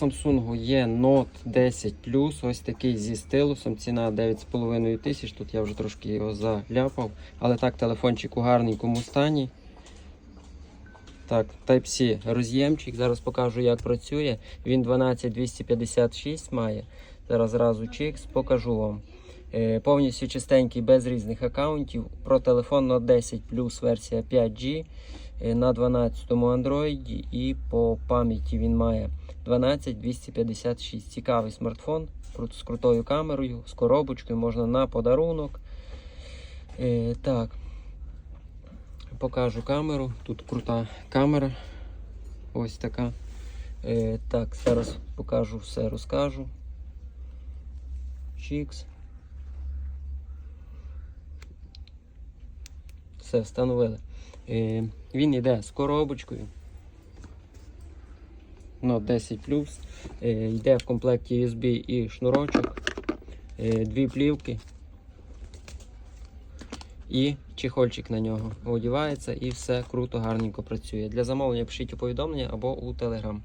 Samsung є Note 10 Plus, ось такий зі стилусом. Ціна 9,5 тисяч. Тут я вже трошки його заляпав. Але так, телефончик у гарненькому стані. Так, Type-C роз'ємчик. Зараз покажу, як працює. Він 12256 має. Зараз зразу чікс, покажу вам. Е, повністю чистенький, без різних аккаунтів. Про телефон Note 10 Plus версія 5G е, на 12 Android і по пам'яті він має 12256. Цікавий смартфон з крутою камерою, з коробочкою, можна на подарунок. Е, так. Покажу камеру. Тут крута камера. Ось така. Так, зараз покажу все, розкажу. Чікс. Все, встановили. Е, він йде з коробочкою. Note 10 Е, йде в комплекті USB і шнурочок, е, дві плівки і чехольчик на нього. Одівається і все круто, гарненько працює. Для замовлення пишіть у повідомлення або у Telegram.